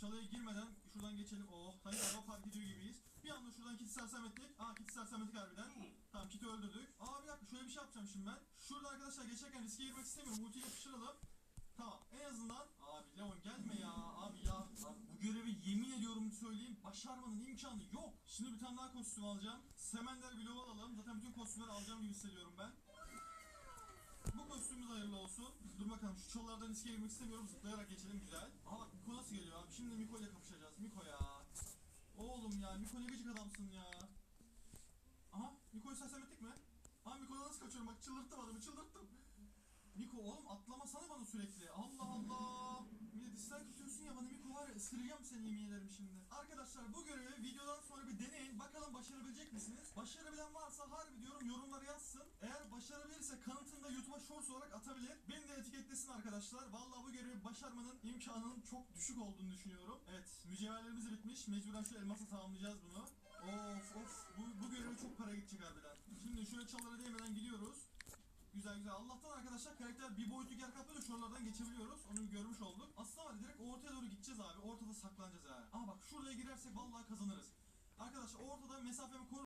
Çalıya girmeden şuradan geçelim. Oh sanki araba park ediyor gibiyiz. Bir anda şuradan kiti sersem ettik. Aa kiti sersem ettik harbiden. Tamam kiti öldürdük. Aa bir dakika şöyle bir şey yapacağım şimdi ben. Şurada arkadaşlar geçerken riske girmek istemiyorum. Ultiyi yapıştıralım. Tamam en azından abi Leon gelme ya abi ya Lan bu görevi yemin ediyorum söyleyeyim başarmanın imkanı yok. Şimdi bir tane daha kostüm alacağım. Semender Glow alalım. Zaten bütün kostümleri alacağım gibi hissediyorum ben. Bu kostümümüz hayırlı olsun. Dur bakalım şu çalılardan riske girmek istemiyorum. Zıplayarak geçelim güzel. Aha bak Miko nasıl geliyor abi. Şimdi Miko ile kapışacağız. Miko ya. Oğlum ya Miko ne gıcık adamsın ya. Aha Miko'yu sersem ettik mi? Aha Miko'dan nasıl kaçıyorum bak çıldırttım adamı çıldırttım. Miko oğlum atlamasana bana sürekli. Allah Allah. Bir de dislike atıyorsun ya bana Miko var ya ısıracağım seni yemin ederim şimdi. Arkadaşlar bu görevi videodan sonra bir deneyin. Bakalım başarabilecek misiniz? Başarabilen varsa harbi diyorum yorumlara yazsın. Eğer başarabilirse kanıtını da YouTube'a shorts olarak atabilir. Etiketlesin arkadaşlar. Vallahi bu görevi başarmanın imkanının çok düşük olduğunu düşünüyorum. Evet mücevherlerimiz bitmiş. Mecburen şu elmasla tamamlayacağız bunu. Of of bu, bu göreve çok para gidecek harbiden. Şimdi şöyle çalılara değmeden gidiyoruz. Güzel güzel. Allah'tan arkadaşlar karakter bir boyutlu yer kaplıyor da şuralardan geçebiliyoruz. Onu görmüş olduk. Aslında var direkt ortaya doğru gideceğiz abi. Ortada saklanacağız yani. Ama bak şuraya girersek vallahi kazanırız. Arkadaşlar ortada mesafemi koru